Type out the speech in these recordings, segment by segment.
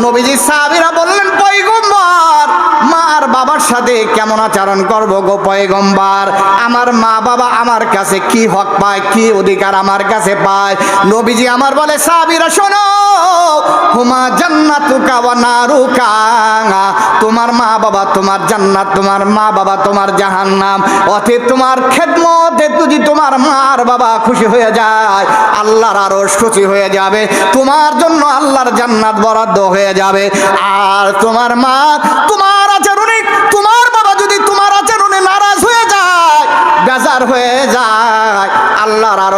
নবীজি সাহাবিরা আর বাবার সাথে কেমন আচরণ করব গো পয়গম্বর? আমার মা বাবা আমার কাছে কি হক পায়, কি অধিকার আমার কাছে পায়? নবীজি আমার বলে, সাহাবীরা, শোনো, হুমা জান্নাতুকা ওয়া নারুকা, তোমার মা বাবা তোমার জান্নাত, তোমার মা বাবা তোমার জাহান্নাম। অতএব তোমার খেদমতে যদি তোমার মা আর বাবা খুশি হয়ে যায়, আল্লাহর আরও খুশি হয়ে যাবে, তোমার জন্য আল্লাহর জান্নাত বরাদ্দ হয়ে যাবে। আর তোমার মা তোমার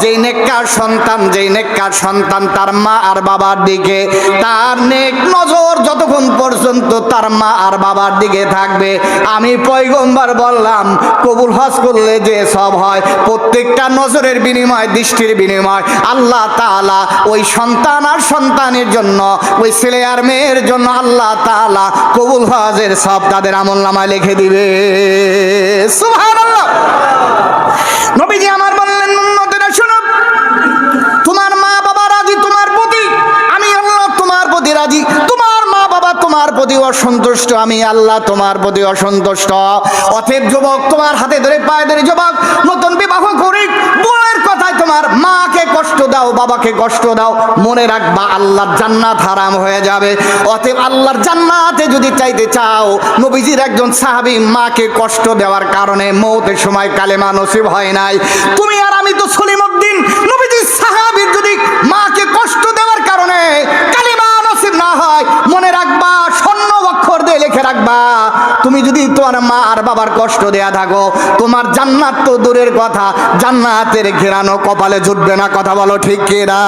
যেই নেককার সন্তান, যেই নেককার সন্তান তার মা আর বাবার দিকে, তার নেক নজর যতক্ষণ পর্যন্ত তার মা আর বাবার দিকে থাকবে, আমি পয়গম্বর বললাম, কবুল হজ করলে যে সব হয়, প্রত্যেকটা নজরের বিনিময়, দৃষ্টির বিনিময়, আল্লাহ তাআলা ওই সন্তান আর সন্তানের জন্য, ওই ছেলে আর মেয়ের জন্য আল্লাহ তাআলা কবুল হজের সব তাদের আমল নামায় লিখে দিবে। নবীজি আমার প্রতি অসন্তুষ্ট, আমি আল্লাহ তোমার প্রতি অসন্তুষ্ট। অতএব যুবক, তোমার হাতে ধরে পায়ে ধরে যুবক, নতুন বিবাহ করি, বউয়ের কথায় তোমার মাকে কষ্ট দাও, বাবাকে কষ্ট দাও, মনে রাখবা আল্লাহর জান্নাত হারাম হয়ে যাবে। অতএব আল্লাহর জান্নাতে যদি চাইতে চাও, নবীজির একজন সাহাবী মাকে কষ্ট দেওয়ার কারণে মৌতের সময় কালেমা নসিব হয় নাই। তুমি আর আমি তো সলিমউদ্দিন নবীজির সাহাবীর যদি মাকে কষ্ট দেওয়ার কারণে কালেমা নসিব না হয়, মনে রাখবা রাখবা তুমি যদি তোমার মা আর বাবার কষ্ট দেয়া থাকো, তোমার জান্নাত তো দূরের কথা। জান্নাতের ঘেরানো কপালে জুটবে না, কথা বলো ঠিক কিনা?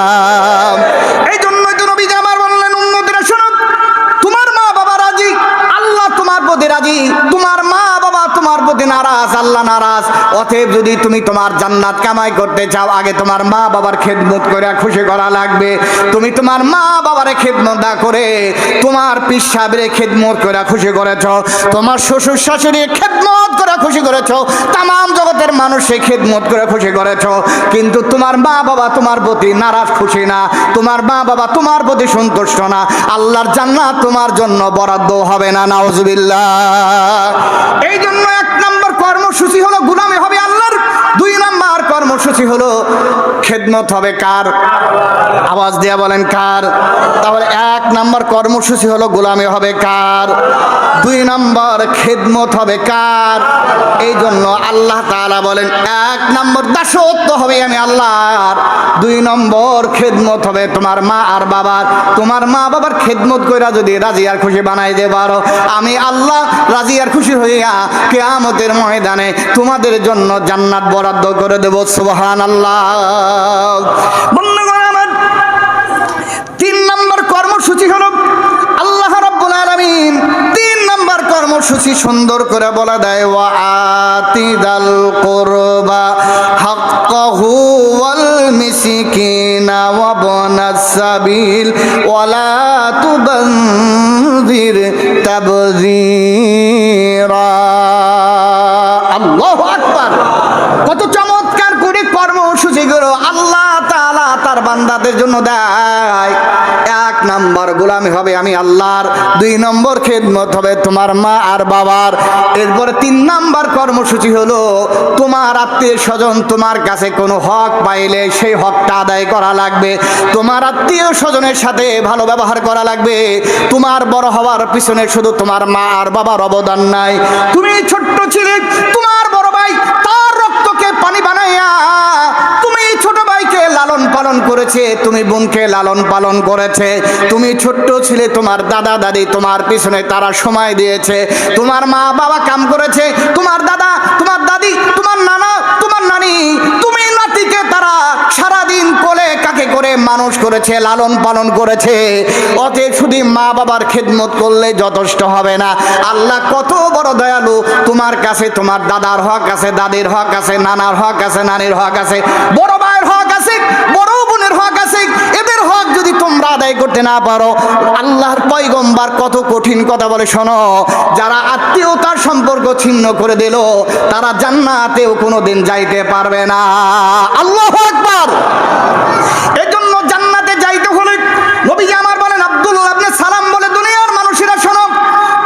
এই শোনো, তোমার মা বাবা রাজি, আল্লাহ তোমার মা প্রতি নারাজ, আল্লাহ নারাজ। অতএব যদি তুমি তোমার জান্নাত কামাই করতে চাও, আগে তোমার মা বাবার খেদমত করে খুশি করা লাগবে। তুমি তোমার মা বাবারে খেদমত না করে তোমার পিসাবের খেদমত করে খুশি করেছ, তোমার শ্বশুর শাশুড়ি খেদমত করে খুশি করেছ তাম জগতের মানুষে খেদমত করে খুশি করেছ। কিন্তু তোমার মা বাবা তোমার প্রতি নারাজ, খুশি না। তোমার মা বাবা তোমার প্রতি সন্তুষ্ট না। আল্লাহর জান্নাত তোমার জন্য বরাদ্দ হবে না, নাউজুবিল্লাহ। এই জন্য এক কর্মসূচি হলো গুলামে হবে কর্মসূচি হলো, খেদমত হবে কার? আওয়াজ দিয়া বলেন কার? তাহলে এক নম্বর কর্মসূচি হলো, গোলামি হবে কার? দুই নম্বর খেদমত হবে কার? এই জন্য আল্লাহ তাআলা বলেন, এক নম্বর দাসত্ব হবে আমি আল্লাহর। দুই নম্বর খেদমত হবে তোমার মা আর বাবার। তোমার মা বাবার খেদমত কইরা যদি রাজি আর খুশি বানাই দে পারো। আমি আল্লাহ রাজি আর খুশি হইয়া কে কেয়ামতের ময়দানে তোমাদের জন্য জান্নাত বরাদ্দ করে দেব। সুবহান তিন নম্বর কর্মসূচি হলো আল্লাহ রাব্বুল আলামিন তিন নম্বর কর্মসূচি সুন্দর করে বলা দেয়, ওয়া আতিদাল কুরবা হাক্কাহু ওয়াল মিসকিনা ওয়া বনাস সাবিল ওয়ালা তুবাযির তাবযীরা আল্লাহ তাআলা তার বান্দাদের জন্য দেয়। এক নাম্বার গোলামি হবে আমি আল্লাহর, দুই নম্বর খেদমত হবে তোমার মা আর বাবার। এরপরে তিন কর্মসূচি হলো, তোমার আত্মীয় স্বজন তোমার কাছে কোনো হক পাইলে সেই হকটা আদায় করা লাগবে। তোমার আত্মীয় স্বজনের সাথে ভালো ব্যবহার করা লাগবে। তোমার বড় হওয়ার পিছনে শুধু তোমার মা আর বাবার অবদান নাই। তুমি ছোট্ট ছিলে, তোমার বড় ভাই, তার রক্তকে পানি বানাইয়া তুমি লালন পালন করেছে, তুমি বোনকে লালন পালন করেছে, তুমি ছোট্ট ছিলে, তোমার দাদা, দাদি, তোমার পিছনে তারা সময় দিয়েছে, তোমার মা বাবা কাম করেছে, তোমার দাদা, তোমার দাদি, তোমার নানা, তোমার নানি, তুমি নাতিকে তারা সারাদিন কোলে কাকে করে মানুষ করেছে, লালন পালন করেছে। অতএব শুধু মা বাবার খেদমত করলে যথেষ্ট হবে না। আল্লাহ কত বড় দয়ালু, তোমার কাছে তোমার দাদার হক আছে, দাদির হক আছে, নানার হক আছে, নানির হক আছে। বড় আছে বড় বোনের হক আছে এদের হক যদি তোমরা আদায় করতে না পারো, আল্লাহর পয়গম্বার কত কঠিন কথা বলে, শোনো। যারা আত্মীয়তার সম্পর্ক ছিন্ন করে দিল, তারা জান্নাতেও কোনোদিন যাইতে পারবে না। আল্লাহ আকবার! এজন্য জান্নাতে যাইতে হলে নবীজি আমার বলেন, আব্দুল আপনি সালাম বলে, দুনিয়ার মানুষেরা শোনো,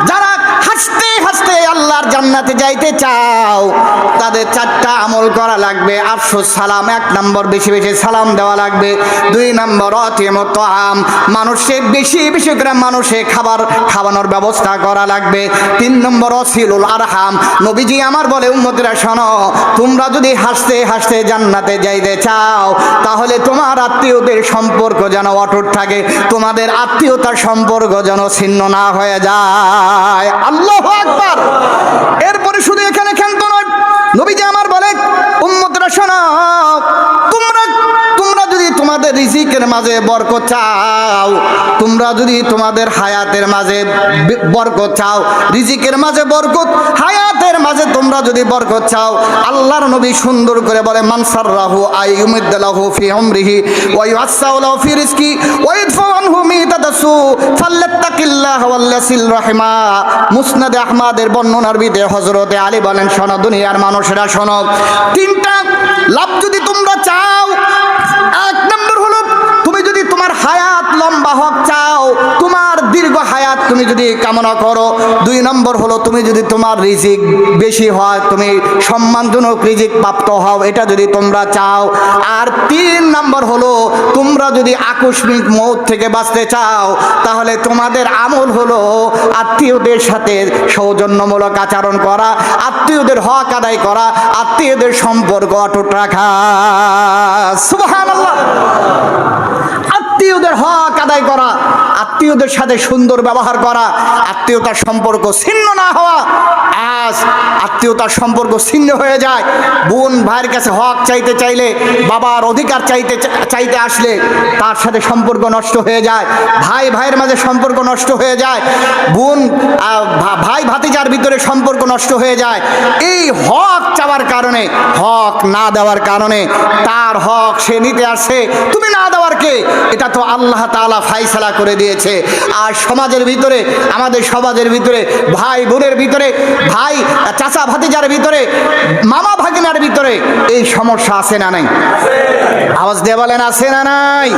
যারা হাসতে হাসতে আল্লাহর জান্নাতে যাইতে চাও তাদের চারটা আমল করা লাগবে। আফসোস, সালাম, এক নম্বর বেশি বেশি সালাম দেওয়া লাগবে। দুই নম্বর অতিমত আম মানুষে বেশি বেশি করে মানুষে খাবার খাওয়ানোর ব্যবস্থা করা লাগবে। তিন নম্বর অসিলুল আরহাম, নবীজি আমার বলে উন্মতিরা শোনো, তোমরা যদি হাসতে হাসতে জান্নাতে যাইতে চাও, তাহলে তোমার আত্মীয়দের সম্পর্ক যেন অটুট থাকে, তোমাদের আত্মীয়তার সম্পর্ক যেন ছিন্ন না হয়ে যায়। আল্লাহ আকবার! এরপরে শুধু এখানে নয় নবীজি আমার বলে উম্মতরা শোনো তোমাদের রিজিকের মাঝে বরকত চাও। তোমরা যদি তোমাদের হায়াতের মাঝে বরকত চাও, রিজিকের মাঝে বরকত, হায়াতের মাঝে তোমরা যদি বরকত চাও, আল্লাহর নবী সুন্দর করে বলে মানসাররাহু আইয়ুমিদ্দালাহু ফি উমরিহি ওয়া ইউআসাউলাহু ফি রিজকি ওয়া ইদফাউ আনহু মিতাদাসু ফাল্লাত্তাকিল্লাহ ওয়াল্লাসিল রাহিমা। মুসনাদে আহমদের বর্ণনার বিদে হযরতে আলী বলেন, শোনো, দুনিয়ার মানুষেরা, শোনো, তিনটা লাভ যদি তোমরা চাও এক নম্বর হলো তুমি যদি তোমার হায়াত লম্বা হক চাও তুমি যদি কামনা করো, দুই নম্বর হলো তুমি যদি তোমার রিজিক বেশি হয়, তুমি সম্মানজনক রিজিক প্রাপ্ত হও, এটা যদি তোমরা চাও। আর তিন নম্বর হলো তোমরা যদি আকস্মিক মৌত থেকে বাঁচতে চাও, তাহলে তোমাদের আমল হলো আত্মীয়দের সাথে সৌজন্যমূলক আচরণ করা, আত্মীয়দের হক আদায় করা, আত্মীয়দের সম্পর্ক অটুট রাখা। আত্মীয়দের হক আদায় করা আত্মীয়দের সাথে সুন্দর ব্যবহার করা, আত্মীয়তার সম্পর্ক ছিন্ন না হওয়া, আজ আত্মীয়তার সম্পর্ক ছিন্ন হয়ে যায়। বোন ভাইয়ের কাছে হক চাইতে চাইলে, বাবার অধিকার চাইতে চাইতে আসলে তার সাথে সম্পর্ক নষ্ট হয়ে যায়। ভাই ভাইয়ের মাঝে সম্পর্ক নষ্ট হয়ে যায়। বোন ভাই ভাতিজার ভিতরে সম্পর্ক নষ্ট হয়ে যায়। এই হক চাওয়ার কারণে, হক না দেওয়ার কারণে তার হক সে নিতে আসে। তুমি না দেওয়ার কে? এটা তো আল্লাহ তাআলা ফাইসালা করে দিয়েছে। আর সমাজের ভিতরে, আমাদের সমাজের ভিতরে, ভাই বোনের ভিতরে, ভাই চাচা ভাতিজার ভিতরে, মামা ভাগিনার ভিতরে এই সমস্যা আছে না নাই? আওয়াজ দিয়ে বলেন, আছে না নাই?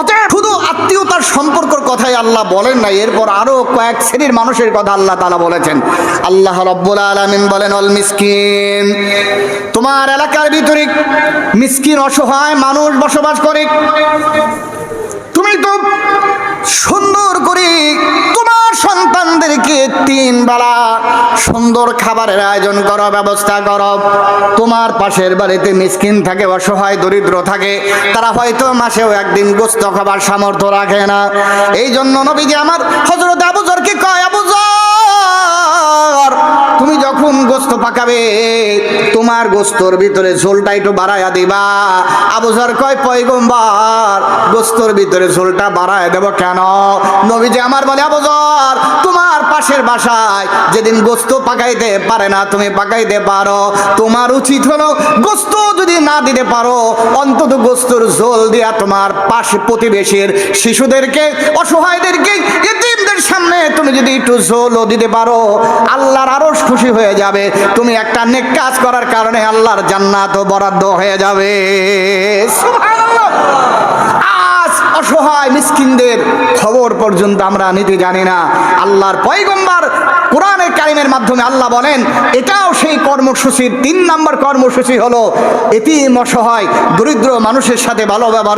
অতএব শুধু আত্মীয়তার সম্পর্কের কথাই আল্লাহ বলেন নাই এরপর আরও কয়েক শ্রেণির মানুষের কথা আল্লাহ তালা বলেছেন। আল্লাহ রব্বুল আলামিন বলেন, অল মিসকিন, তোমার এলাকার ভিতরে মিসকিন অসহায় মানুষ বসবাস করে। তুমি তো সুন্দর করে তোমার সন্তানদেরকে তিন বেলা সুন্দর খাবারের আয়োজন করো, ব্যবস্থা করো। তোমার পাশের বাড়িতে মিসকিন থাকে, অসহায়, দরিদ্র থাকে, তারা হয়তো মাসেও একদিন গোস্ত খাবার সামর্থ্য রাখে না। এই জন্য নবীজি আমার হজরত আবুজরকে কয় আবুজর তুমি যখন গোস্ত পাকাবে তোমার গোস্তর ভিতরে ঝোলটা একটু বাড়াইয়া দিবা। আবুজার কয়, পয়গম্বার, গোস্তর ভিতরে ঝোলটা বাড়ায় দেব কেন? নবীজি আমার বলে আবুজার তোমার পাশের বাসায় যেদিন গোস্ত পাকাইতে পারে না, তুমি পাকাইতে পারো। তোমার উচিত হলো গোস্ত যদি না দিতে পারো, অন্তত গোস্তর ঝোল দিয়া তোমার পাশে প্রতিবেশীর শিশুদেরকে, অসহায়দেরকে, এতিমদের সামনে তুমি যদি একটু ঝোলও দিতে পারো, আল্লাহর আরও খুশি হয়ে যাবে। তুমি একটা নেক কাজ করার কারণে আল্লাহর জান্নাত বরাদ্দ হয়ে যাবে। অসহায় মিসকিনদের খবর পর্যন্ত আমরা নিতে জানি না। আল্লাহর পয়গম্বার কোরআনের কারিমের মাধ্যমে আল্লাহ বলেন, এটাও সেই কর্মসূচির, তিন নম্বর কর্মসূচি হলো এটি অসহায়, দরিদ্র মানুষের সাথে ভালো ব্যবহার